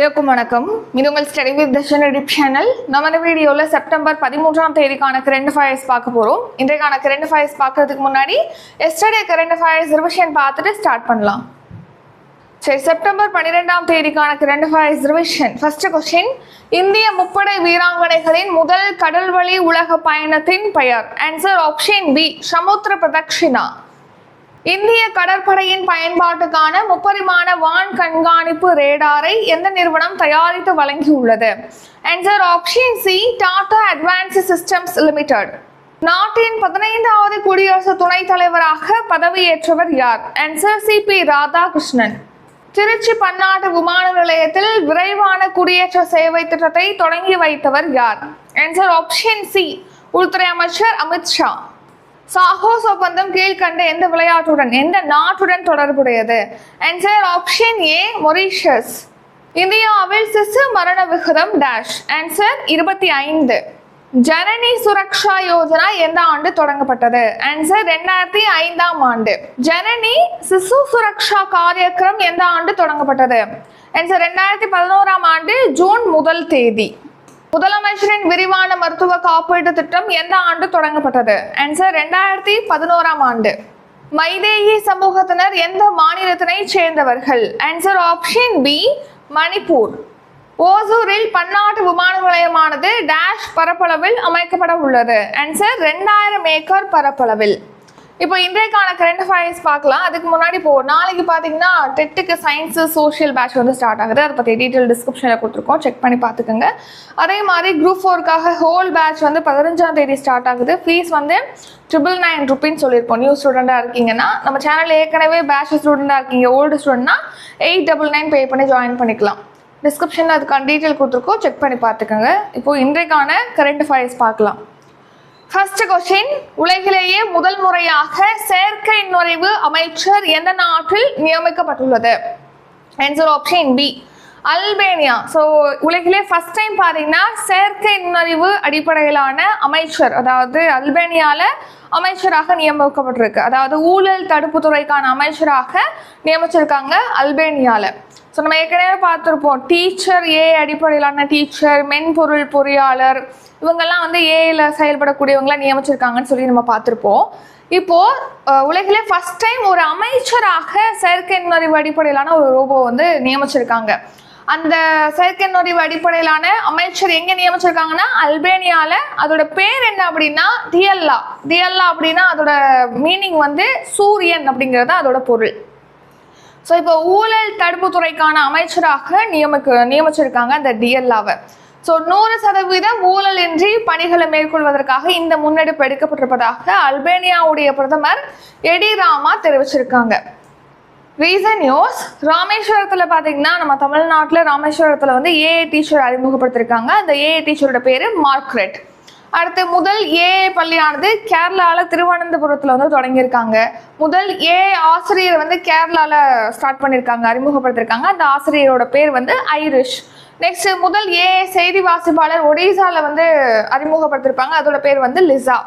எல்லாருக்கும் வணக்கம். இது உங்கள் study with Darshan YouTube channel. நம்ம இந்த வீடியோவில் செப்டம்பர் பதிமூன்றாம் தேதிக்கான கரண்ட் ஃபயர்ஸ் பார்க்க போகிறோம் இன்றைக்கான கரண்ட் ஃபயர்ஸ் பார்க்கறதுக்கு முன்னாடி எஸ்டர்டே கரண்ட் ஃபயர்ஸ் ரிவிஷன் பார்த்துட்டு ஸ்டார்ட் பண்ணலாம். சரி செப்டம்பர் பன்னிரெண்டாம் தேதிக்கான current affairs revision first question இந்திய முப்படை வீராங்கனைகளின் முதல் கடல்வழி உலக பயணத்தின் பெயர். Answer option B Samudra Pradakshina இந்திய கடற்படையின் பயன்பாட்டுக்கான முப்பரிமாண வான் கண்காணிப்பு ரேடாரை எந்த நிறுவனம் தயாரித்து வழங்கியுள்ளது? Answer option C Tata advance systems limited நாட்டின் பதினைந்தாவது குடியரசு துணைத் தலைவராக பதவியேற்றவர் யார்? Answer C P Radhakrishnan Tiruchi பன்னாட்டு விமான நிலையத்தில் விரைவான குடியேற்ற சேவை திட்டத்தை தொடங்கி வைத்தவர் யார்? ஆன்சர் ஆப்ஷன் சி உள்துறை அமைச்சர் அமித்ஷா சாகோஸ் ஒப்பந்தம் கீழ்கண்ட எந்த விளையாட்டுடன் எந்த நாட்டுடன் தொடர்புடையது? ஆன்சர் ஆப்ஷன் ஏ மொரீஷியஸ் இந்தியாவில் சிசு மரண விகிதம் டேஷ் ஆன்சர் இருபத்தி ஐந்து. ஜனனி சுரக்ஷா யோஜனா எந்த ஆண்டு தொடங்கப்பட்டது? ஆன்சர் ரெண்டாயிரத்தி ஐந்தாம் ஆண்டு. ஜனனி சிசு சுரக்ஷா காரியக்கிரம் எந்த ஆண்டு தொடங்கப்பட்டது? ஆன்சர் ரெண்டாயிரத்தி பதினோராம் ஆண்டு ஜூன் முதல் தேதி. முதலமைச்சரின் விரிவான மருத்துவ காப்பீட்டு திட்டம் எந்த ஆண்டு தொடங்கப்பட்டது? ஆன்சர் ரெண்டாயிரத்தி பதினோராம் ஆண்டு. மைதேயி சமூகத்தினர் எந்த மாநிலத்தினை சேர்ந்தவர்கள்? Answer option B Manipur. ஓசூரில் பன்னாட்டு விமான நிலையமானது டேஷ் பரப்பளவில் அமைக்கப்பட உள்ளது. ஆன்சர் ரெண்டாயிரம் ஏக்கர் பரப்பளவில். இப்போ இன்றைக்கான கரண்ட் அஃபேர்ஸ் பார்க்கலாம். அதுக்கு முன்னாடி இப்போ நாளைக்கு பார்த்தீங்கன்னா டெட்டுக்கு சயின்ஸு சோஷியல் பேட்ச் வந்து ஸ்டார்ட் ஆகுது. அதை பற்றி டீட்டெயில் டிஸ்கிரிப்ஷனில் கொடுத்துருக்கோம். செக் பண்ணி பார்த்துக்கோங்க. அதே மாதிரி குரூப் ஃபோருக்காக ஹோல் பேட்ச் வந்து பதினஞ்சாம் தேதி ஸ்டார்ட் ஆகுது. ஃபீஸ் வந்து ட்ரிபிள் நைன் ருப்பின்னு சொல்லியிருப்போம் நியூ ஸ்டூடெண்ட்டாக இருக்கீங்கன்னா நம்ம சேனல் ஏற்கனவே பேட்ச் ஸ்டூடெண்ட்டாக இருக்கீங்க ஓல்டு ஸ்டூடெண்ட்னா எயிட் டபுள் நைன் பே பண்ணி ஜாயின் பண்ணிக்கலாம். டிஸ்கிரிப்ஷனில் அதுக்கான டீட்டெயில் கொடுத்துருக்கோம். செக் பண்ணி பார்த்துக்கோங்க. இப்போது இன்றைக்கான கரண்ட் அஃபேர்ஸ் பார்க்கலாம். ஃபர்ஸ்ட் கொஸ்டின் உலகிலேயே முதல் முறையாக செயற்கை நுழைவு அமைச்சர் எந்த நாட்டில் நியமிக்கப்பட்டுள்ளது? Answer option B Albania. So உலகிலே ஃபர்ஸ்ட் டைம் பார்த்தீங்கன்னா செயற்கை நுண்ணறிவு அடிப்படையிலான அமைச்சர் அதாவது அல்பேனியாவில் அமைச்சராக நியமிக்கப்பட்டிருக்கு. அதாவது ஊழல் தடுப்பு துறைக்கான அமைச்சராக நியமிச்சிருக்காங்க அல்பேனியாவில் ஸோ நம்ம ஏற்கனவே பார்த்துருப்போம். டீச்சர் ஏ அடிப்படையிலான டீச்சர் மென்பொருள் பொறியாளர் இவங்கெல்லாம் வந்து ஏஐல செயல்படக்கூடியவங்களாம் நியமிச்சிருக்காங்கன்னு சொல்லி நம்ம பார்த்துருப்போம். இப்போ உலகிலே ஃபர்ஸ்ட் டைம் ஒரு அமைச்சராக செயற்கை நுழைவு அடிப்படையிலான ஒரு ரோபோ வந்து நியமிச்சிருக்காங்க. அந்த செயற்கை நுழைவு அடிப்படையிலான அமைச்சர் எங்க நியமிச்சிருக்காங்கன்னா அல்பேனியால. அதோட பேர் என்ன அப்படின்னா தியல்லா. தியல்லா அப்படின்னா அதோட மீனிங் வந்து சூரியன் அப்படிங்கிறது தான் அதோட பொருள். ஸோ இப்போ ஊழல் தடுப்பு துறைக்கான அமைச்சராக நியமிக்க நியமிச்சிருக்காங்க அந்த டிஎல்லாவை ஸோ நூறு சதவீதம் ஊழலின்றி பணிகளை மேற்கொள்வதற்காக இந்த முன்னெடுப்பு எடுக்கப்பட்டிருப்பதாக அல்பேனியாவுடைய பிரதமர் எடி ராமா தெரிவிச்சிருக்காங்க. ரீசன் நியூஸ் ராமேஸ்வரத்தில் பார்த்தீங்கன்னா நம்ம தமிழ்நாட்டில் ராமேஸ்வரத்தில் வந்து ஏஏ டீச்சர் அறிமுகப்படுத்திருக்காங்க. அந்த ஏஏ டீச்சரோட பேர் மார்க்ரெட். அடுத்து முதல் ஏஏ பள்ளியானது கேரளாவில் திருவனந்தபுரத்தில் வந்து தொடங்கியிருக்காங்க. முதல் ஏ ஆசிரியர் வந்து கேரளாவில் ஸ்டார்ட் பண்ணியிருக்காங்க அறிமுகப்படுத்திருக்காங்க அந்த ஆசிரியரோட பேர் வந்து ஐரிஷ். நெக்ஸ்ட் முதல் ஏ செய்தி வாசிப்பாளர் ஒடிசாவில் வந்து அறிமுகப்படுத்திருப்பாங்க அதோட பேர் வந்து லிசா.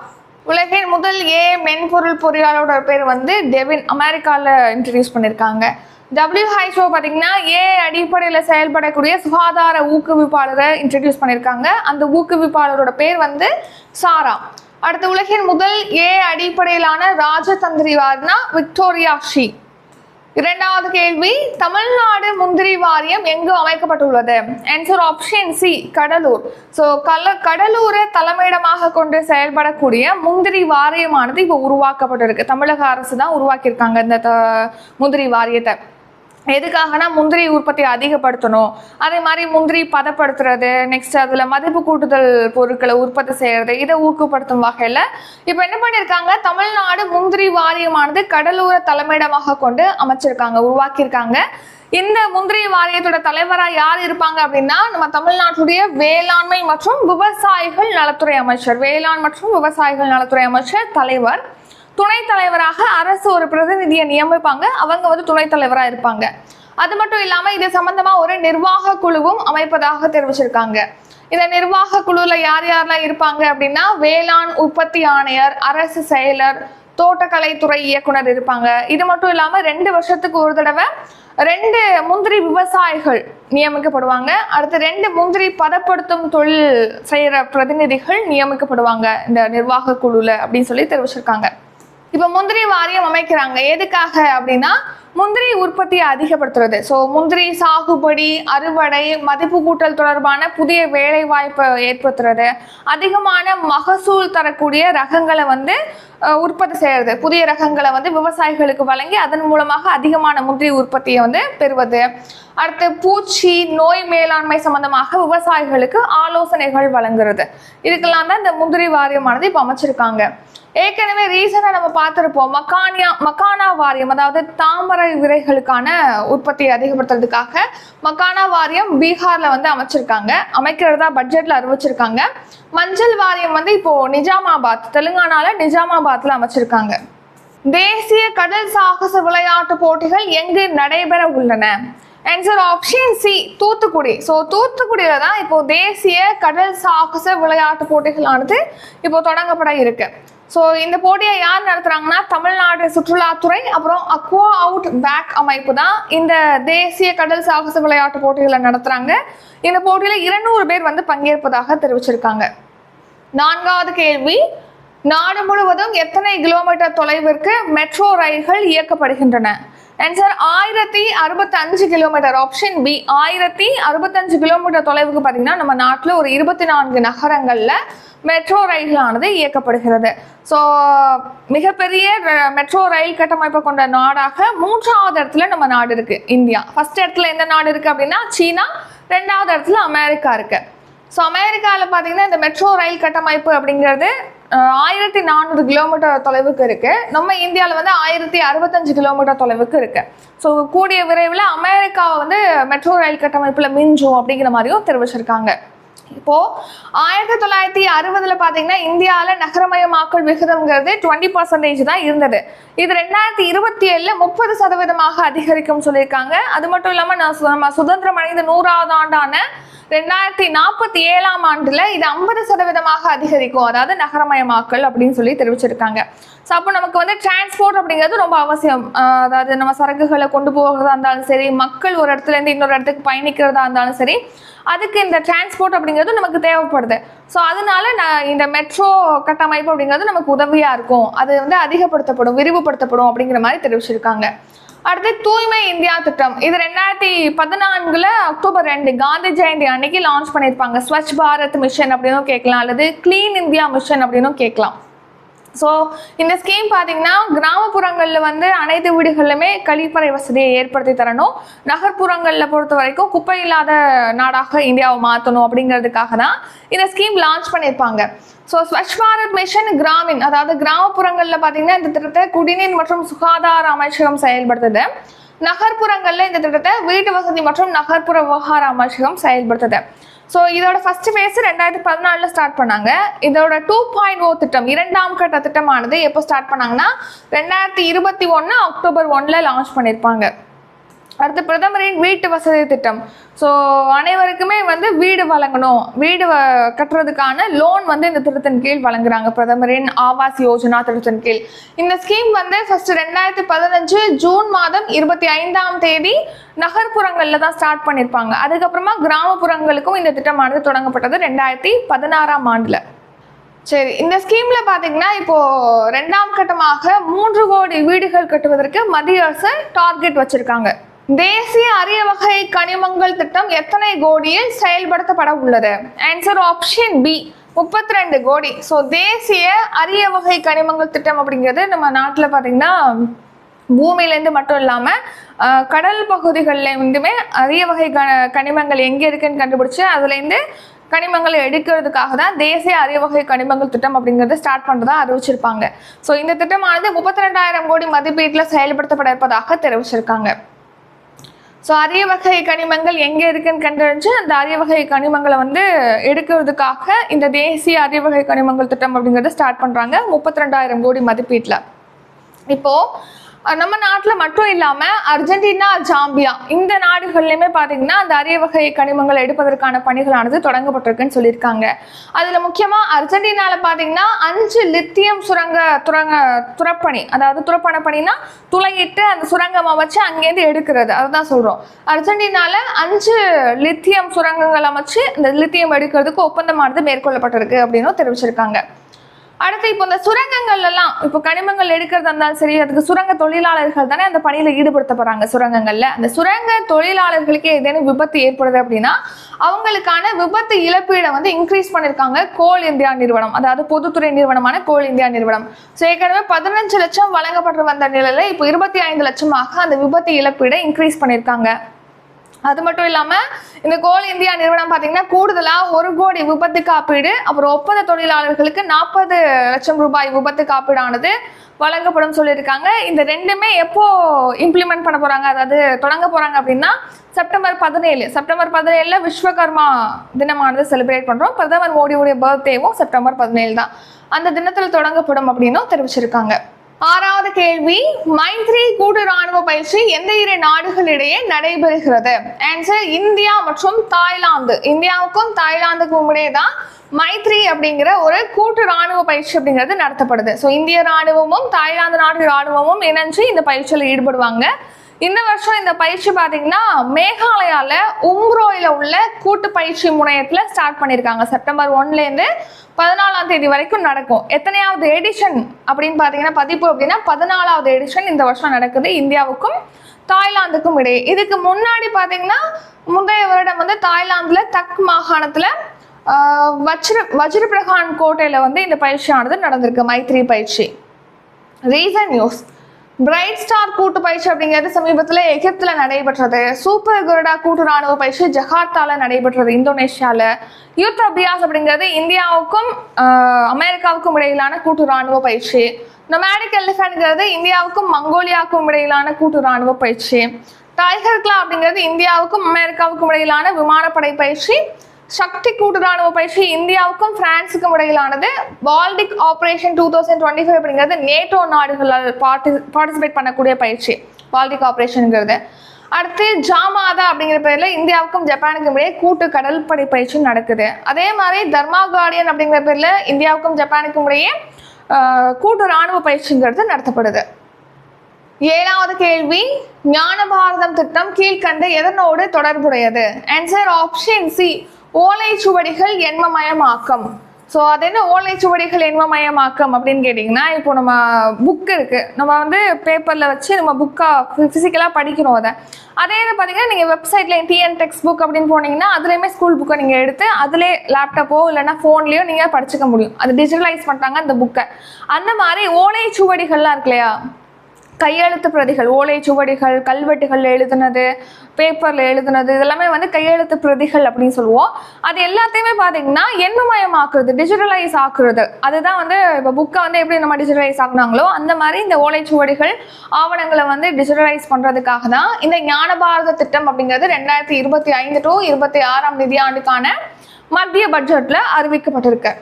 உலகின் முதல் ஏ மென்பொருள் பொறியாளரோட பேர் வந்து டெவின். அமெரிக்காவில் இன்ட்ரடியூஸ் பண்ணியிருக்காங்க. டபிள்யூஹெச்ஓ பார்த்தீங்கன்னா ஏ அடிப்படையில் செயல்படக்கூடிய சுகாதார ஊக்குவிப்பாளரை இன்ட்ரடியூஸ் பண்ணியிருக்காங்க. அந்த ஊக்குவிப்பாளரோட பேர் வந்து சாரா. அடுத்து உலகின் முதல் ஏ அடிப்படையிலான ராஜதந்திரிவார்னா விக்டோரியா ஷீ. இரண்டாவது கேள்வி தமிழ்நாடு முந்திரி வாரியம் எங்கு அமைக்கப்பட்டுள்ளது? Answer option C Cuddalore. So கல கடலூரை தலைமையிடமாக கொண்டு செயல்படக்கூடிய முந்திரி வாரியமானது இப்போ உருவாக்கப்பட்டிருக்கு. தமிழக அரசு தான் உருவாக்கியிருக்காங்க இந்த த- முந்திரி வாரியத்தை. எதுக்காகனா முந்திரி உற்பத்தி அதிகப்படுத்தணும். அதே மாதிரி முந்திரி பதப்படுத்துறது நெக்ஸ்ட் அதில் மதிப்பு கூட்டுதல் பொருட்களை உற்பத்தி செய்கிறது இதை ஊக்கப்படுத்தும் வகையில் இப்போ என்ன பண்ணியிருக்காங்க தமிழ்நாடு முந்திரி வாரியமானது கடலூர தலைமையிடமாக கொண்டு அமைச்சிருக்காங்க உருவாக்கியிருக்காங்க. இந்த முந்திரி வாரியத்தோட தலைவராக யார் இருப்பாங்க அப்படின்னா நம்ம தமிழ்நாட்டுடைய வேளாண்மை மற்றும் விவசாயிகள் நலத்துறை அமைச்சர் வேளாண் மற்றும் விவசாயிகள் நலத்துறை அமைச்சர் தலைவர் துணைத் தலைவராக அரசு ஒரு பிரதிநிதியை நியமிப்பாங்க. அவங்க வந்து துணைத் தலைவராக இருப்பாங்க. அது மட்டும் இல்லாமல் இது சம்பந்தமாக ஒரு நிர்வாக குழுவும் அமைப்பதாக தெரிவிச்சிருக்காங்க. இந்த நிர்வாக குழுவில் யார் யாரெல்லாம் இருப்பாங்க அப்படின்னா வேளாண் உற்பத்தி ஆணையர் அரசு செயலர் தோட்டக்கலைத்துறை இயக்குனர் இருப்பாங்க. இது மட்டும் இல்லாமல் ரெண்டு வருஷத்துக்கு ஒரு தடவை ரெண்டு முந்திரி விவசாயிகள் நியமிக்கப்படுவாங்க. அடுத்து ரெண்டு முந்திரி பதப்படுத்தும் தொழில் செய்கிற பிரதிநிதிகள் நியமிக்கப்படுவாங்க. இந்த நிர்வாக குழுல அப்படின்னு சொல்லி தெரிவிச்சிருக்காங்க. இப்போ முந்திரி வாரியம் அமைக்கிறாங்க. எதுக்காக அப்படின்னா முந்திரி உற்பத்தியை அதிகப்படுத்துறது. ஸோ முந்திரி சாகுபடி அறுவடை மதிப்பு கூட்டல் தொடர்பான புதிய வேலை வாய்ப்பை ஏற்படுத்துறது. அதிகமான மகசூல் தரக்கூடிய ரகங்களை வந்து உற்பத்தி செய்யறது புதிய ரகங்களை வந்து விவசாயிகளுக்கு வழங்கி அதன் மூலமாக அதிகமான முந்திரி உற்பத்தியை வந்து பெறுவது. அடுத்து பூச்சி நோய் மேலாண்மை சம்பந்தமாக விவசாயிகளுக்கு ஆலோசனைகள் வழங்குறது. இதுக்கெல்லாம் தான் இந்த முந்திரி வாரியமானது இப்போ அமைச்சிருக்காங்க. ஏற்கனவே ரீசனாக நம்ம பார்த்துருப்போம் மக்கானியா மக்கானா வாரியம் அதாவது தாமரை விதைகளுக்கான உற்பத்தியை அதிகப்படுத்துறதுக்காக மக்கானா வாரியம் பீகாரில் வந்து அமைச்சிருக்காங்க. அமைக்கிறதா பட்ஜெட்டில் அறிவிச்சிருக்காங்க. மஞ்சள் வாரியம் வந்து இப்போ நிஜாமாபாத் தெலுங்கானாவில் நிஜாமாபாத்தில் அமைச்சிருக்காங்க. தேசிய கடல் சாகச விளையாட்டு போட்டிகள் எங்கு நடைபெற உள்ளன? Answer option C Thoothukudi. So தூத்துக்குடியில தான் இப்போ தேசிய கடல் சாகச விளையாட்டு போட்டிகளானது இப்போ தொடங்கப்பட இருக்குது ஸோ இந்த போட்டியை யார் நடத்துகிறாங்கன்னா தமிழ்நாடு சுற்றுலாத்துறை அப்புறம் அக்வா அவுட் பேக் அமைப்பு தான். இந்த தேசிய கடல் சாகச விளையாட்டு போட்டிகளை நடத்துகிறாங்க இந்த போட்டியில் இருநூறு பேர் வந்து பங்கேற்பதாக தெரிவிச்சிருக்காங்க. நான்காவது கேள்வி நாடு முழுவதும் எத்தனை கிலோமீட்டர் தொலைவிற்கு மெட்ரோ ரயில்கள் இயக்கப்படுகின்றன? ஆன்சர் ஆயிரத்தி அறுபத்தஞ்சு கிலோமீட்டர் ஆப்ஷன் பி ஆயிரத்தி அறுபத்தஞ்சு கிலோமீட்டர் தொலைவுக்கு பார்த்தீங்கன்னா நம்ம நாட்டில் ஒரு இருபத்தி நான்கு நகரங்களில் மெட்ரோ ரயில்களானது இயக்கப்படுகிறது. ஸோ மிகப்பெரிய மெட்ரோ ரயில் கட்டமைப்பை கொண்ட நாடாக மூன்றாவது இடத்துல நம்ம நாடு இருக்கு இந்தியா. ஃபர்ஸ்ட் இடத்துல எந்த நாடு இருக்கு அப்படின்னா சீனா. ரெண்டாவது இடத்துல அமெரிக்கா இருக்கு. ஸோ அமெரிக்காவில் பார்த்தீங்கன்னா இந்த மெட்ரோ ரயில் கட்டமைப்பு அப்படிங்கிறது ஆயிரத்தி நானூறு கிலோமீட்டர் தொலைவுக்கு இருக்கு. நம்ம இந்தியாவில் வந்து ஆயிரத்தி அறுபத்தஞ்சு கிலோமீட்டர் தொலைவுக்கு இருக்கு. ஸோ கூடிய விரைவில் அமெரிக்காவை வந்து மெட்ரோ ரயில் கட்டமைப்பில் மிஞ்சும் அப்படிங்கிற மாதிரியும் தெரிவிச்சிருக்காங்க. இப்போ ஆயிரத்தி தொள்ளாயிரத்தி அறுபதுல பாத்தீங்கன்னா இந்தியாவில் நகரமயமாக்கல் விகிதம்ங்கிறது டுவெண்ட்டி பர்சன்டேஜ் தான் இருந்தது. இது ரெண்டாயிரத்தி இருபத்தி ஏழுல முப்பது சதவீதமாக அதிகரிக்கும் சொல்லியிருக்காங்க. அது மட்டும் இல்லாம நான் சு- நம்ம சுதந்திரம் அடைந்த நூறாவது ஆண்டான ரெண்டாயிரத்தி நாற்பத்தி ஏழாம் ஆண்டுல இது ஐம்பது சதவீதமாக அதிகரிக்கும். அதாவது நகரமயமாக்கல் அப்படின்னு சொல்லி தெரிவிச்சிருக்காங்க. ஸோ அப்போ நமக்கு வந்து டிரான்ஸ்போர்ட் அப்படிங்கிறது ரொம்ப அவசியம். அதாவது நம்ம சரக்குகளை கொண்டு போகிறதா இருந்தாலும் சரி மக்கள் ஒரு இடத்துல இருந்து இன்னொரு இடத்துக்கு பயணிக்கிறதா இருந்தாலும் சரி அதுக்கு இந்த டிரான்ஸ்போர்ட் அப்படிங்கிறது நமக்கு தேவைப்படுது. ஸோ அதனால நான் இந்த மெட்ரோ கட்டமைப்பு அப்படிங்கிறது நமக்கு உதவியாக இருக்கும். அது வந்து அதிகப்படுத்தப்படும் விரிவுபடுத்தப்படும் அப்படிங்கிற மாதிரி தெரிவிச்சிருக்காங்க. அடுத்து தூய்மை இந்தியா திட்டம். இது ரெண்டாயிரத்தி பதினான்குல அக்டோபர் ரெண்டு காந்தி ஜெயந்தி அன்னைக்கு லான்ச் பண்ணியிருப்பாங்க. ஸ்வச் பாரத் மிஷன் அப்படின்னும் கேட்கலாம் அல்லது கிளீன் இந்தியா மிஷன் அப்படின்னும் கேட்கலாம். ஸோ இந்த ஸ்கீம் பார்த்தீங்கன்னா கிராமப்புறங்களில் வந்து அனைத்து வீடுகளிலுமே கழிப்பறை வசதியை ஏற்படுத்தி தரணும். நகர்ப்புறங்களில் பொறுத்த வரைக்கும் குப்பை இல்லாத நாடாக இந்தியாவை மாற்றணும் அப்படிங்கிறதுக்காக தான் இந்த ஸ்கீம் லான்ச் பண்ணியிருப்பாங்க. ஸோ ஸ்வச் பாரத் மிஷன் கிராமின் அதாவது கிராமப்புறங்களில் பார்த்தீங்கன்னா இந்த திட்டத்தை குடிநீர் மற்றும் சுகாதார அமைச்சகம் செயல்படுத்துது. நகர்ப்புறங்களில் இந்த திட்டத்தை வீட்டு வசதி மற்றும் நகர்ப்புற விவகார அமைச்சகம் செயல்படுத்துது. ஸோ இதோட ஃபர்ஸ்ட் ஃபேஸ் ரெண்டாயிரத்தி பதினாலில் ஸ்டார்ட் பண்ணாங்க. இதோட டூ பாயிண்ட் ஓ திட்டம் இரண்டாம் கட்ட திட்டமானது எப்போ ஸ்டார்ட் பண்ணாங்கன்னா ரெண்டாயிரத்தி இருபத்தி ஒன்று அக்டோபர் ஒன்றில் லான்ச் பண்ணியிருப்பாங்க அடுத்து பிரதமரின் வீட்டு வசதி திட்டம். ஸோ அனைவருக்குமே வந்து வீடு வழங்கணும். வீடு வ- கட்டுறதுக்கான லோன் வந்து இந்த திட்டத்தின் கீழ் வழங்குறாங்க. பிரதமரின் ஆவாஸ் யோஜனா திட்டத்தின் கீழ். இந்த ஸ்கீம் வந்து ஃபர்ஸ்ட் ரெண்டாயிரத்தி பதினஞ்சு ஜூன் மாதம் இருபத்தி ஐந்தாம் தேதி நகர்ப்புறங்களில் தான் ஸ்டார்ட் பண்ணியிருப்பாங்க அதுக்கப்புறமா கிராமப்புறங்களுக்கும் இந்த திட்டமானது தொடங்கப்பட்டது ரெண்டாயிரத்தி பதினாறாம் ஆண்டில். சரி இந்த ஸ்கீம்ல பாத்தீங்கன்னா இப்போ ரெண்டாம் கட்டமாக மூன்று கோடி வீடுகள் கட்டுவதற்கு மத்திய அரசு டார்கெட் வச்சிருக்காங்க. தேசிய அரிய வகை கனிமங்கள் திட்டம் எத்தனை கோடியில் செயல்படுத்தப்பட உள்ளது? ஆன்சர் ஆப்ஷன் பி முப்பத்தி ரெண்டு கோடி. ஸோ தேசிய அரிய வகை கனிமங்கள் திட்டம் அப்படிங்கிறது நம்ம நாட்டில் பார்த்தீங்கன்னா பூமியிலேருந்து மட்டும் இல்லாமல் கடல் பகுதிகளில் இருந்துமே அரிய வகை க கனிமங்கள் எங்கே இருக்குன்னு கண்டுபிடிச்சு அதுலேருந்து கனிமங்களை எடுக்கிறதுக்காக தான் தேசிய அரிய வகை கனிமங்கள் திட்டம் அப்படிங்கிறத ஸ்டார்ட் பண்ணுறதா அறிவிச்சிருப்பாங்க. ஸோ இந்த திட்டமானது முப்பத்தி ரெண்டாயிரம் கோடி மதிப்பீட்டில் செயல்படுத்தப்பட இருப்பதாக தெரிவிச்சிருக்காங்க. ஸோ அரிய வகை கனிமங்கள் எங்கே இருக்குன்னு கண்டறிஞ்சு அந்த அரிய வகை கனிமங்களை வந்து எடுக்கிறதுக்காக இந்த தேசிய அரிய வகை கனிமங்கள் திட்டம் அப்படிங்கிறத ஸ்டார்ட் பண்ணுறாங்க முப்பத்தி ரெண்டாயிரம் கோடி மதிப்பீட்டில். இப்போது நம்ம நாட்டில் மட்டும் இல்லாமல் அர்ஜென்டினா ஜாம்பியா இந்த நாடுகள்லையுமே பார்த்தீங்கன்னா அந்த அரிய வகை கனிமங்கள் எடுப்பதற்கான பணிகளானது தொடங்கப்பட்டிருக்குன்னு சொல்லியிருக்காங்க. அதில் முக்கியமாக அர்ஜென்டினாவில் பார்த்தீங்கன்னா அஞ்சு லித்தியம் சுரங்க துரங்க துறப்பணி அதாவது துறப்பண பணினா துளையிட்டு அந்த சுரங்கம் அமைச்சு அங்கேருந்து எடுக்கிறது. அதுதான் சொல்கிறோம் அர்ஜென்டினாவில் அஞ்சு லித்தியம் சுரங்கங்கள் அமைச்சு இந்த லித்தியம் எடுக்கிறதுக்கு ஒப்பந்தமானது மேற்கொள்ளப்பட்டிருக்கு அப்படின்னு தெரிவிச்சிருக்காங்க. அடுத்து இப்போ இந்த சுரங்கங்கள் எல்லாம் இப்போ கனிமங்கள் எடுக்கிறதா இருந்தாலும் சரி அதுக்கு சுரங்க தொழிலாளர்கள் தானே அந்த பணியில ஈடுபடுத்தப்படுறாங்க சுரங்கங்கள்ல. அந்த சுரங்க தொழிலாளர்களுக்கு ஏதேனும் விபத்து ஏற்படுது அப்படின்னா அவங்களுக்கான விபத்து இழப்பீடை வந்து இன்க்ரீஸ் பண்ணிருக்காங்க கோல் இந்தியா நிறுவனம். அதாவது பொதுத்துறை நிறுவனமான கோல் இந்தியா நிறுவனம். ஸோ ஏற்கனவே பதினஞ்சு லட்சம் வழங்கப்பட்டு வந்த நிலையில இப்போ இருபத்தி ஐந்து லட்சமாக அந்த விபத்து இழப்பீடை இன்க்ரீஸ் பண்ணியிருக்காங்க அது மட்டும் இல்லாமல் இந்த கோல் இந்தியா நிறுவனம் பார்த்தீங்கன்னா கூடுதலாக ஒரு கோடி விபத்து காப்பீடு அப்புறம் ஒப்பந்த தொழிலாளர்களுக்கு நாற்பது லட்சம் ரூபாய் விபத்து காப்பீடானது வழங்கப்படும் சொல்லியிருக்காங்க. இந்த ரெண்டுமே எப்போ இம்ப்ளிமெண்ட் பண்ண போகிறாங்க அதாவது தொடங்க போகிறாங்க அப்படின்னா செப்டம்பர் பதினேழு. செப்டம்பர் பதினேழில் விஸ்வகர்மா தினமானது செலிப்ரேட் பண்ணுறோம் பிரதமர் மோடியுடைய பர்த்டேவும் செப்டம்பர் பதினேழு தான். அந்த தினத்தில் தொடங்கப்படும் அப்படின்னும் தெரிவிச்சிருக்காங்க. ஆறாவது கேள்வி மைத்ரி கூட்டு ராணுவ பயிற்சி எந்த இரு நாடுகளிடையே நடைபெறுகிறது? ஆன்சர் இந்தியா மற்றும் தாய்லாந்து. இந்தியாவுக்கும் தாய்லாந்துக்கும் இடையே தான் மைத்ரி அப்படிங்கிற ஒரு கூட்டு ராணுவ பயிற்சி அப்படிங்கிறது நடத்தப்படுது. ஸோ இந்திய ராணுவமும் தாய்லாந்து நாட்டு ராணுவமும் இணைஞ்சு இந்த பயிற்சியில் ஈடுபடுவாங்க. இந்த வருஷம் இந்த பயிற்சி பார்த்தீங்கன்னா மேகாலயால உம்ரோயில உள்ள கூட்டு பயிற்சி முனையத்தில் ஸ்டார்ட் பண்ணியிருக்காங்க செப்டம்பர் ஒன்லேருந்து பதினாலாம் தேதி வரைக்கும் நடக்கும். எத்தனையாவது எடிஷன் அப்படின்னு பார்த்தீங்கன்னா பதிப்பு அப்படின்னா பதினாலாவது எடிஷன் இந்த வருஷம் நடக்குது. இந்தியாவுக்கும் தாய்லாந்துக்கும் இடையே. இதுக்கு முன்னாடி பார்த்தீங்கன்னா முந்தைய வருடம் வந்து தாய்லாந்துல தக் மாகாணத்தில் வஜ்ர வஜ்ரபிரகான் கோட்டையில் வந்து இந்த பயிற்சியானது நடந்திருக்கு. மைத்ரி பயிற்சி. ரீசன் நியூஸ் பிரைட் ஸ்டார் கூட்டு பயிற்சி அப்படிங்கிறது சமீபத்தில் எகிப்தில் நடைபெற்றது. சூப்பர் குருடா கூட்டு ராணுவ பயிற்சி ஜகார்த்தால நடைபெற்றது இந்தோனேஷியாவில் யூத் அபியாஸ் அப்படிங்கிறது இந்தியாவுக்கும் அமெரிக்காவுக்கும் இடையிலான கூட்டு ராணுவ பயிற்சி. நொமேடிக் எலிஃபென்ட்ங்கிறது இந்தியாவுக்கும் மங்கோலியாவுக்கும் இடையிலான கூட்டு ராணுவ பயிற்சி. டைகர் கிளா அப்படிங்கிறது இந்தியாவுக்கும் அமெரிக்காவுக்கும் இடையிலான விமானப்படை பயிற்சி. சக்தி கூட்டு ராணுவ பயிற்சி இந்தியாவுக்கும் பிரான்ஸுக்கும் இடையிலானது Baltic operation two thousand twenty five அப்படிங்கிறது நேட்டோ நாடுகளால் பார்ட்டி பார்ட்டிசிபேட் பண்ணக்கூடிய பயிற்சி பால்டிக் ஆபரேஷனுங்கிறது அடுத்து ஜாமாதா அப்படிங்கிற பேரில் இந்தியாவுக்கும் ஜப்பானுக்கும் இடையே கூட்டு கடற்படை பயிற்சி நடக்குது. அதே மாதிரி தர்மா கார்டியன் அப்படிங்கிற பேரில் இந்தியாவுக்கும் ஜப்பானுக்கும் இடையே கூட்டு ராணுவ பயிற்சிங்கிறது நடத்தப்படுது. ஏழாவது கேள்வி ஞான பாரதம் திட்டம் கீழ்கண்ட எதனோடு தொடர்புடையது? ஆன்சர் ஆப்ஷன் சி ஓலைச்சுவடிகள் எண்மமயமாக்கம். ஸோ அது என்ன ஓலைச்சுவடிகள் எண்மமயமாக்கம் அப்படின்னு கேட்டிங்கன்னா இப்போ நம்ம புக் இருக்குது நம்ம வந்து பேப்பரில் வச்சு நம்ம புக்காக ஃபிசிக்கலாக படிக்கிறோம் அதை. அதே இது பார்த்தீங்கன்னா நீங்கள் வெப்சைட்லேயும் டிஎன் டெக்ஸ்ட் புக் அப்படின்னு போனீங்கன்னா அதுலேயுமே ஸ்கூல் புக்கை நீங்கள் எடுத்து அதிலே லேப்டாப்போ இல்லைன்னா ஃபோன்லேயோ நீங்கள் படிச்சுக்க முடியும். அது டிஜிட்டலைஸ் பண்ணிட்டாங்க அந்த புக்கை அந்த மாதிரி ஓலைச்சுவடிகள்லாம் இருக்கு இல்லையா? கையெழுத்து பிரதிகள் ஓலைச்சுவடிகள் கல்வெட்டுகள் எழுதுனது பேப்பரில் எழுதுனது இதெல்லாமே வந்து கையெழுத்து பிரதிகள் அப்படின்னு சொல்லுவோம். அது எல்லாத்தையுமே பார்த்தீங்கன்னா எண்மமயமாக்குறது டிஜிட்டலைஸ் ஆக்குறது. அதுதான் வந்து இப்போ புக்கை வந்து எப்படி நம்ம டிஜிட்டலைஸ் ஆக்குனாங்களோ அந்த மாதிரி இந்த ஓலைச்சுவடிகள் ஆவணங்களை வந்து டிஜிட்டலைஸ் பண்ணுறதுக்காக தான் இந்த ஞான பாரத திட்டம் அப்படிங்கிறது ரெண்டாயிரத்தி இருபத்தி ஐந்து டு இருபத்தி ஆறாம் நிதியாண்டுக்கான மத்திய பட்ஜெட்டில் அறிவிக்கப்பட்டிருக்கு.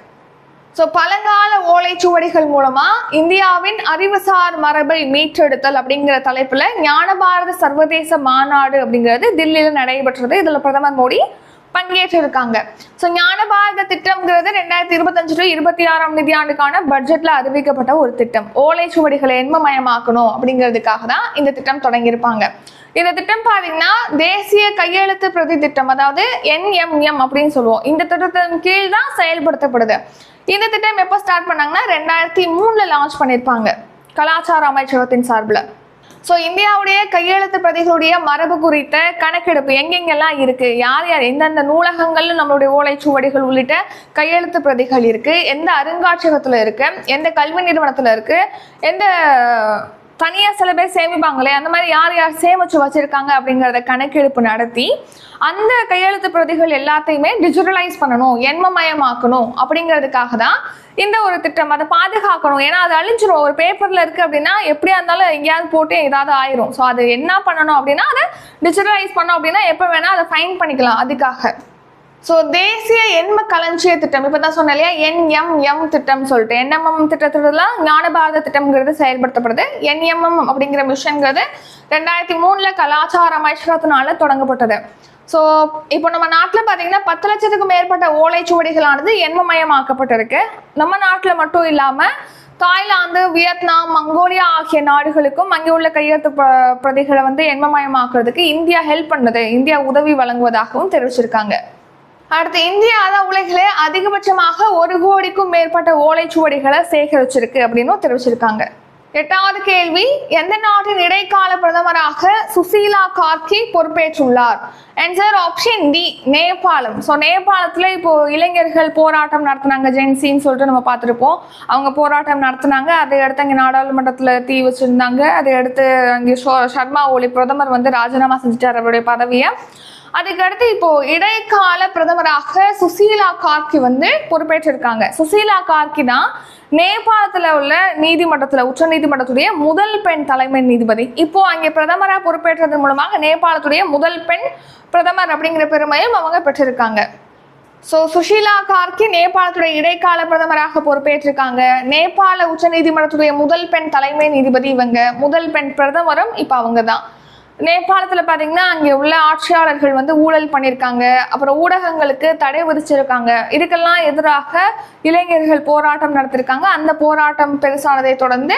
ஸோ பழங்கால ஓலைச்சுவடிகள் மூலமா இந்தியாவின் அறிவுசார் மரபை மீட்டெடுத்தல் அப்படிங்கிற தலைப்புல ஞான பாரத சர்வதேச மாநாடு அப்படிங்கிறது தில்லியில் நடைபெற்றது. இதுல பிரதமர் மோடி பங்கேற்றிருக்காங்க. ஸோ ஞான பாரத திட்டம்ங்கிறது ரெண்டாயிரத்தி இருபத்தஞ்சு டு இருபத்தி ஆறாம் நிதியாண்டுக்கான பட்ஜெட்ல அறிவிக்கப்பட்ட ஒரு திட்டம். ஓலைச்சுவடிகளை எண்மமயமாக்கணும் அப்படிங்கிறதுக்காக தான் இந்த திட்டம் தொடங்கியிருப்பாங்க. இந்த திட்டம் பார்த்தீங்கன்னா தேசிய கையெழுத்து பிரதி திட்டம் அதாவது என்எம்எம் அப்படின்னு சொல்லுவோம். இந்த திட்டத்தின் கீழ் தான் செயல்படுத்தப்படுது. இந்த திட்டம் எப்போ ஸ்டார்ட் பண்ணாங்கன்னா ரெண்டாயிரத்தி மூணில் லான்ச் பண்ணியிருப்பாங்க கலாச்சார அமைச்சகத்தின் சார்பில். ஸோ இந்தியாவுடைய கையெழுத்து பிரதிகளுடைய மரபு குறித்த கணக்கெடுப்பு எங்கெங்கெல்லாம் இருக்கு? யார் யார் எந்தெந்த நூலகங்கள்ல நம்மளுடைய ஓலைச்சுவடிகள் உள்ளிட்ட கையெழுத்து பிரதிகள் இருக்கு? எந்த அருங்காட்சியகத்தில் இருக்கு? எந்த கல்வி நிறுவனத்தில் இருக்கு? எந்த தனியா சில பேர் சேமிப்பாங்களே அந்த மாதிரி யார் யார் சேமிச்சு வச்சிருக்காங்க அப்படிங்கிறத கணக்கெடுப்பு நடத்தி அந்த கையெழுத்து பிரதிகள் எல்லாத்தையுமே டிஜிட்டலைஸ் பண்ணணும் எண்மமயமாக்கணும் அப்படிங்கிறதுக்காக தான் இந்த ஒரு திட்டம். அதை பாதுகாக்கணும். ஏன்னா அது அழிஞ்சிரும். ஒரு பேப்பர்ல இருக்கு அப்படின்னா எப்படியா இருந்தாலும் எங்கேயாவது போட்டு ஏதாவது ஆயிரும். ஸோ அது என்ன பண்ணணும் அப்படின்னா அதை டிஜிட்டலைஸ் பண்ணோம் அப்படின்னா எப்போ வேணா அதை ஃபைன் பண்ணிக்கலாம். அதுக்காக. ஸோ தேசிய எண்ம களஞ்சிய திட்டம். இப்போ தான் சொன்னேன் இல்லையா? என்எம்எம் திட்டம் சொல்லிட்டு. என்எம்எம் திட்டத்துல ஞானபாரத திட்டம்ங்கிறது செயல்படுத்தப்படுது. என்எம்எம் அப்படிங்கிற மிஷன்ங்கிறது ரெண்டாயிரத்தி மூணில் கலாச்சார அமைச்சகத்தினால தொடங்கப்பட்டது. ஸோ இப்போ நம்ம நாட்டில் பார்த்தீங்கன்னா பத்து லட்சத்துக்கும் மேற்பட்ட ஓலைச்சுவடிகளானது எண்மமயமாக்கப்பட்டிருக்கு. நம்ம நாட்டில் மட்டும் இல்லாமல் தாய்லாந்து வியட்நாம் மங்கோலியா ஆகிய நாடுகளுக்கும் அங்கே உள்ள கையெழுத்து ப- பிரதிகளை வந்து எண்மமயமாக்குறதுக்கு இந்தியா ஹெல்ப் பண்ணுது. இந்தியா உதவி வழங்குவதாகவும் தெரிவிச்சிருக்காங்க. அடுத்து இந்தியா தான் உலகிலே அதிகபட்சமாக ஒரு கோடிக்கும் மேற்பட்ட ஓலைச்சுவடிகளை சேகரிச்சிருக்கு அப்படின்னு தெரிவிச்சிருக்காங்க. எட்டாவது கேள்வி எந்த நாட்டின் இடைக்கால பிரதமராக சுசீலா கார்கி பொறுப்பேற்றுள்ளார்? ஆன்சர் ஆப்ஷன் டி நேபாளம். ஸோ நேபாளத்தில் இப்போ இளைஞர்கள் போராட்டம் நடத்தினாங்க ஜென்சின்னு சொல்லிட்டு நம்ம பார்த்துருப்போம். அவங்க போராட்டம் நடத்தினாங்க அதை அடுத்து அங்கே நாடாளுமன்றத்தில் தீ வச்சுருந்தாங்க. அதை அடுத்து அங்கே ஷர்மா சர்மா ஒலி பிரதமர் வந்து ராஜினாமா செஞ்சுட்டார் அவருடைய பதவியை. அதுக்கடுத்து இப்போ இடைக்கால பிரதமராக சுசீலா கார்கி வந்து பொறுப்பேற்றிருக்காங்க. சுசீலா கார்கி தான் நேபாளத்தில் உள்ள நீதிமன்றத்தில் உச்ச நீதிமன்றத்துடைய முதல் பெண் தலைமை நீதிபதி. இப்போ அங்கே பிரதமராக பொறுப்பேற்றதன் மூலமாக நேபாளத்துடைய முதல் பெண் பிரதமர் அப்படிங்கிற பெருமையும் அவங்க பெற்றிருக்காங்க. ஸோ சுஷீலா கார்கி நேபாளத்துடைய இடைக்கால பிரதமராக பொறுப்பேற்றிருக்காங்க. நேபாள உச்சநீதிமன்றத்துடைய முதல் பெண் தலைமை நீதிபதி இவங்க. முதல் பெண் பிரதமரும் இப்போ அவங்க தான் நேபாளத்தில் பார்த்தீங்கன்னா அங்கே உள்ள ஆட்சியாளர்கள் வந்து ஊழல் பண்ணியிருக்காங்க அப்புறம் ஊடகங்களுக்கு தடை விதிச்சிருக்காங்க. இதுக்கெல்லாம் எதிராக இளைஞர்கள் போராட்டம் நடத்திருக்காங்க. அந்த போராட்டம் பெருசானதை தொடர்ந்து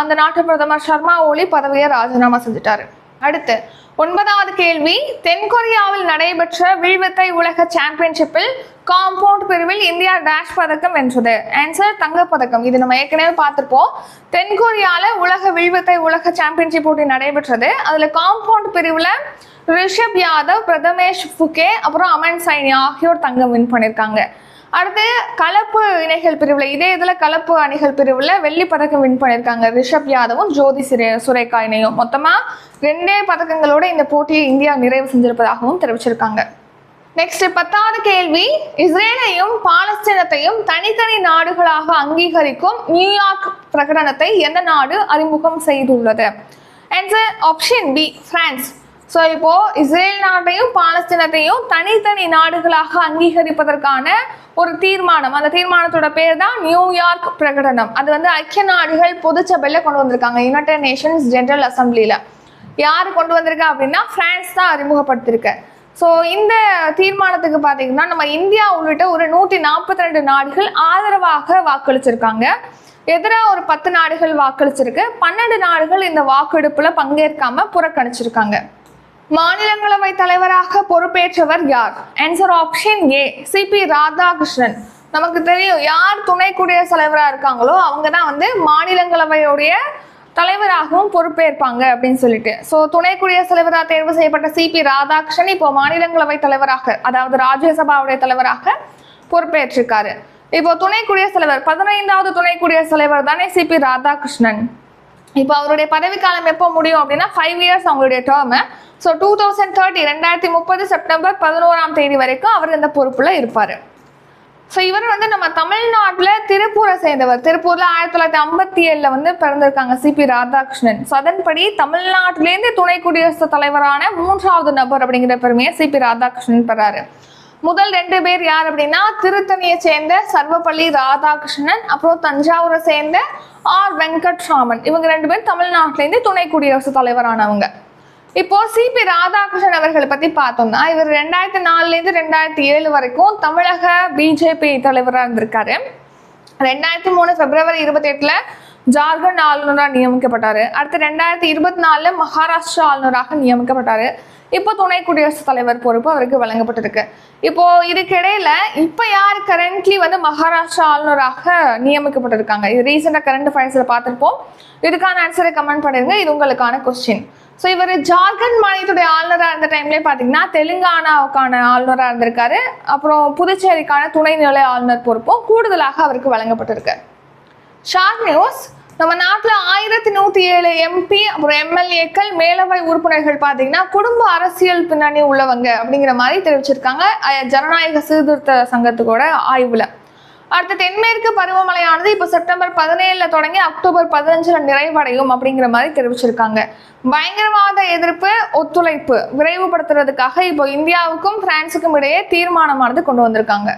அந்த நாட்டு பிரதமர் சர்மா ஒலி பதவியை ராஜினாமா செஞ்சுட்டாரு. அடுத்து ஒன்பதாவது கேள்வி தென்கொரியாவில் நடைபெற்ற வில்வித்தை உலக சாம்பியன்ஷிப்பில் காம்பவுண்ட் பிரிவில் இந்தியா டேஷ் பதக்கம் வென்றது. ஆன்சர் தங்கப்பதக்கம் இது நம்ம ஏற்கனவே பார்த்துருப்போம். தென்கொரியால உலக வில்வித்தை உலக சாம்பியன்ஷிப் போட்டி நடைபெற்றது. அதுல காம்பவுண்ட் பிரிவுல ரிஷப் யாதவ் பிரதமேஷ் ஃபுகே அப்புறம் அமன் சைனி ஆகியோர் தங்கம் வின் பண்ணியிருக்காங்க அடுத்து கலப்பு இணைகள் பிரிவில் இதே இதில் கலப்பு அணிகள் பிரிவில் வெள்ளி பதக்கம் வின் பண்ணியிருக்காங்க ரிஷப் யாதவும் ஜோதி சிரே சுரேகா இணையும். மொத்தமாக ரெண்டே பதக்கங்களோட இந்த போட்டியை இந்தியா நிறைவு செஞ்சிருப்பதாகவும் தெரிவிச்சிருக்காங்க. நெக்ஸ்ட் பத்தாவது கேள்வி. இஸ்ரேலையும் பாலஸ்தீனத்தையும் தனித்தனி நாடுகளாக அங்கீகரிக்கும் நியூயார்க் பிரகடனத்தை எந்த நாடு அறிமுகம் செய்துள்ளது? Answer option B France so இப்போ இஸ்ரேல் நாட்டையும் பாலஸ்தீனத்தையும் தனித்தனி நாடுகளாக அங்கீகரிப்பதற்கான ஒரு தீர்மானம். அந்த தீர்மானத்தோட பேர் தான் நியூயார்க் பிரகடனம். அது வந்து ஐக்கிய நாடுகள் பொதுச்சபையில் கொண்டு வந்திருக்காங்க யுனைடெட் நேஷன்ஸ் ஜெனரல் அசம்பிளியில் யார் கொண்டு வந்திருக்கா அப்படின்னா பிரான்ஸ் தான் அறிமுகப்படுத்திருக்கு ஸோ இந்த தீர்மானத்துக்கு பார்த்தீங்கன்னா நம்ம இந்தியா உள்ளிட்ட ஒரு நூற்றி நாற்பத்தி ரெண்டு நாடுகள் ஆதரவாக வாக்களிச்சிருக்காங்க. எதிராக ஒரு பத்து நாடுகள் வாக்களிச்சிருக்கு. பன்னெண்டு நாடுகள் இந்த வாக்கெடுப்பில் பங்கேற்காம புறக்கணிச்சிருக்காங்க. மாநிலங்களவை தலைவராக பொறுப்பேற்றவர் யார்? Answer option A C P Radhakrishnan நமக்கு தெரியும் யார் துணை குடியரசுத் தலைவராக இருக்காங்களோ அவங்க தான் வந்து மாநிலங்களவையுடைய தலைவராகவும் பொறுப்பேற்பாங்க அப்படின்னு சொல்லிட்டு. ஸோ துணை குடியரசுத் தலைவராக தேர்வு செய்யப்பட்ட சிபி ராதாகிருஷ்ணன் இப்போ மாநிலங்களவை தலைவராக அதாவது ராஜ்யசபாவுடைய தலைவராக பொறுப்பேற்றிருக்காரு. இப்போ துணை குடியரசுத் தலைவர் பதினைந்தாவது துணை குடியரசுத் தலைவர் தானே சிபி ராதாகிருஷ்ணன். இப்போ அவருடைய பதவிக்காலம் எப்போ முடியும் அப்படின்னா ஃபைவ் இயர்ஸ் அவங்களுடைய term so two thousand thirty ரெண்டாயிரத்தி முப்பது செப்டம்பர் பதினோராம் தேதி வரைக்கும் அவர் இந்த பொறுப்பில் இருப்பார். ஸோ இவர் வந்து நம்ம தமிழ்நாட்டில் திருப்பூரை சேர்ந்தவர். திருப்பூரில் ஆயிரத்தி தொள்ளாயிரத்தி ஐம்பத்தி ஏழில் வந்து பிறந்திருக்காங்க சிபி ராதாகிருஷ்ணன். ஸோ அதன்படி தமிழ்நாட்டிலேருந்து துணை குடியரசுத் தலைவரான மூன்றாவது நபர் அப்படிங்கிற பெருமையை சிபி ராதாகிருஷ்ணன் பெறாரு. முதல் ரெண்டு பேர் யார் அப்படின்னா திருத்தணியை சேர்ந்த சர்வப்பள்ளி ராதாகிருஷ்ணன் அப்புறம் தஞ்சாவூரை சேர்ந்த ஆர் வெங்கட்ராமன். இவங்க ரெண்டு பேரும் தமிழ்நாட்டிலேருந்து துணை குடியரசுத் தலைவரானவங்க. இப்போ சிபி ராதாகிருஷ்ணன் அவர்களை பத்தி பார்த்தோம்னா இவர் ரெண்டாயிரத்தி நாலுல இருந்து ரெண்டாயிரத்தி ஏழு வரைக்கும் தமிழக பிஜேபி தலைவராக இருந்திருக்காரு. ரெண்டாயிரத்தி மூணு பிப்ரவரி இருபத்தி எட்டுல ஜார்க்கண்ட் ஆளுநராக நியமிக்கப்பட்டாரு. அடுத்து ரெண்டாயிரத்தி இருபத்தி நாலுல மகாராஷ்டிரா ஆளுநராக நியமிக்கப்பட்டாரு. இப்போ துணை குடியரசுத் தலைவர் பொறுப்பு அவருக்கு வழங்கப்பட்டிருக்கு. இப்போ இதுக்கிடையில இப்போ யார் கரண்ட்லி வந்து மகாராஷ்டிரா ஆளுநராக நியமிக்கப்பட்டிருக்காங்க? இது ரீசெண்டாக கரண்ட் அஃபேர்ஸில் பார்த்துருப்போம். இதுக்கான ஆன்சரை கமெண்ட் பண்ணிருங்க. இது உங்களுக்கான கொஸ்டின் ஸோ இவர் ஜார்க்கண்ட் மாநிலத்துடைய ஆளுநராக இருந்த டைம்லேயே பார்த்தீங்கன்னா தெலுங்கானாவுக்கான ஆளுநராக இருந்திருக்காரு. அப்புறம் புதுச்சேரிக்கான துணைநிலை ஆளுநர் பொறுப்பும் கூடுதலாக அவருக்கு வழங்கப்பட்டிருக்கு. ஷார்ட் நியூஸ் நம்ம நாட்டில் ஆயிரத்தி நூற்றி ஏழு எம்பி அப்புறம் எம்எல்ஏக்கள் மேலவை உறுப்பினர்கள் பார்த்தீங்கன்னா குடும்ப அரசியல் பின்னணி உள்ளவங்க அப்படிங்கிற மாதிரி தெரிவிச்சிருக்காங்க. ஜனநாயக சீர்திருத்த சங்கத்துக்கோட ஆய்வில். அடுத்து தென்மேற்கு பருவமழையானது இப்போ செப்டம்பர் பதினேழுல தொடங்கி அக்டோபர் பதினஞ்சுல நிறைவடையும் அப்படிங்கிற மாதிரி தெரிவிச்சிருக்காங்க. பயங்கரவாத எதிர்ப்பு ஒத்துழைப்பு விரைவுபடுத்துறதுக்காக இப்போ இந்தியாவுக்கும் பிரான்சுக்கும் இடையே தீர்மானமானது கொண்டு வந்திருக்காங்க.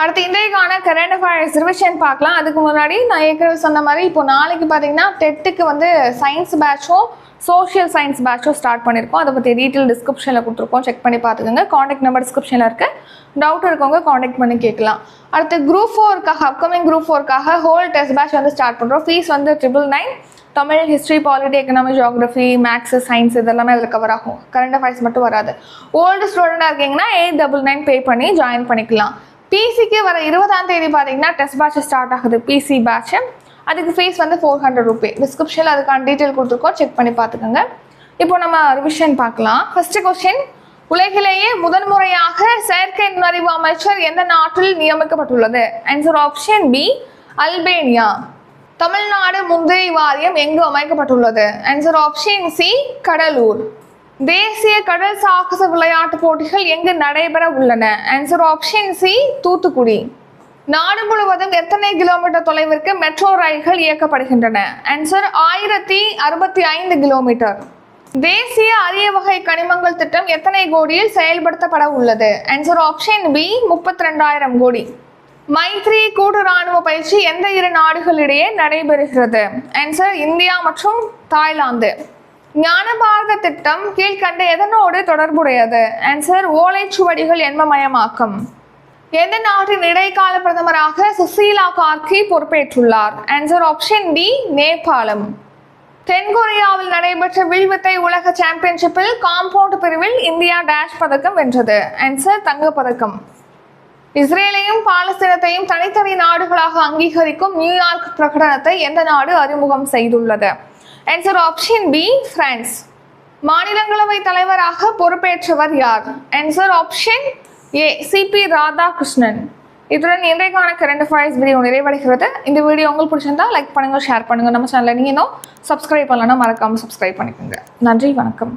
அடுத்து இன்றைக்கான கரண்ட் அஃபேர்ஸ் ரிவிஷன் பார்க்கலாம். அதுக்கு முன்னாடி நான் ஏற்கனவே சொன்ன மாதிரி இப்போ நாளைக்கு பார்த்தீங்கன்னா டெட்டுக்கு வந்து சயின்ஸ் பேட்சும் சோஷியல் சயின்ஸ் பேட்சும் ஸ்டார்ட் பண்ணியிருக்கோம் அதை பற்றி டீட்டெயில் டிஸ்கிரிப்ஷனில் கொடுத்துருக்கோம். செக் பண்ணி பார்த்துக்கோங்க. காண்டாக்ட் நம்பர் டிஸ்கிரிப்ஷனில் இருக்குது டவுட் இருக்கவங்க காண்டாக்ட் பண்ணி கேட்கலாம். அடுத்து குரூப் ஃபோருக்காக அப்கமிங் குரூப் ஃபோருக்காக ஹோல் டெஸ்ட் பேட்ச் வந்து ஸ்டார்ட் பண்ணுறோம் ஃபீஸ் வந்து triple nine Tamil history polity economy geography maths science இதெல்லாமே அதில் கவர் ஆகும். கரண்ட் அஃபேர்ஸ் மட்டும் வராது. ஓல்டு ஸ்டூடெண்டாக இருக்கீங்கன்னா எயிட் டபுள் நைன் பே பண்ணி ஜாயின் பண்ணிக்கலாம். பிசிக்கு வர இருபதாம் தேதி பார்த்தீங்கன்னா டெஸ்ட் பேட்ச் ஸ்டார்ட் ஆகுது. பிசி பேட்ச் அதுக்கு ஃபீஸ் வந்து ஃபோர் ஹண்ட்ரட் ருபி டிஸ்கிரிப்ஷனில் அதுக்கான டீட்டெயில் கொடுத்துருக்கோம். செக் பண்ணி பார்த்துக்கோங்க. இப்போ நம்ம ரிவிஷன் பார்க்கலாம். ஃபர்ஸ்ட் கொஸ்டின் உலகிலேயே முதன்முறையாக செயற்கை நுண்ணறிவு அமைச்சர் எந்த நாட்டில் நியமிக்கப்பட்டுள்ளது? Answer option B Albania Tamil Nadu முந்திரி வாரியம் எங்கு அமைக்கப்பட்டுள்ளது? Answer option C Cuddalore. தேசிய கடல் சாகச விளையாட்டுப் போட்டிகள் எங்கு நடைபெற உள்ளன? Answer option C Thoothukudi. நாடு முழுவதும் எத்தனை கிலோமீட்டர் தொலைவிற்கு மெட்ரோ ரயில்கள் இயக்கப்படுகின்றன? ஆன்சர் ஆயிரத்தி அறுபத்தி ஐந்து கிலோமீட்டர். தேசிய அரிய வகை கனிமங்கள் திட்டம் எத்தனை கோடியில் செயல்படுத்தப்பட உள்ளது? ஆன்சர் ஆப்ஷன் பி முப்பத்தி ரெண்டாயிரம் கோடி. மைத்ரி கூட்டு ராணுவ பயிற்சி எந்த இரு நாடுகளிடையே நடைபெறுகிறது? ஆன்சர் இந்தியா மற்றும் தாய்லாந்து. ஞானபாரத திட்டம் கீழ்கண்ட எதனோடு தொடர்புடையது? ஆன்சர் ஓலைச்சுவடிகள் எண்மமயமாக்கம். எந்த நாட்டின் இடைக்கால பிரதமராக சுசீலா கார்கி பொறுப்பேற்றுள்ளார்? ஆன்சர் ஆப்ஷன் டி நேபாளம். தென்கொரியாவில் நடைபெற்ற வில்வித்தை உலக சாம்பியன்ஷிப்பில் காம்பவுண்ட் பிரிவில் இந்தியா டேஷ் பதக்கம் வென்றது. ஆன்சர் தங்கப்பதக்கம். இஸ்ரேலையும் பாலஸ்தீனத்தையும் தனித்தனி நாடுகளாக அங்கீகரிக்கும் நியூயார்க் பிரகடனத்தை எந்த நாடு அறிமுகம் செய்துள்ளது? ஆன்சர் ஆப்ஷன் பி பிரான்ஸ் மாநிலங்களவை தலைவராக பொறுப்பேற்றவர் யார்? Answer option A C P Radhakrishnan. இதுடன் இன்றைக்கான கரண்ட் அஃபேர்ஸ் வீடியோ நிறைவடைகிறது. இந்த வீடியோ உங்களுக்கு பிடிச்சிருந்தா லைக் பண்ணுங்கள் ஷேர் பண்ணுங்கள் நம்ம சேனலில் நீங்கள் இன்னும் சப்ஸ்கிரைப் பண்ணலன்னா மறக்காமல் சப்ஸ்கிரைப் பண்ணிக்கோங்க. நன்றி வணக்கம்.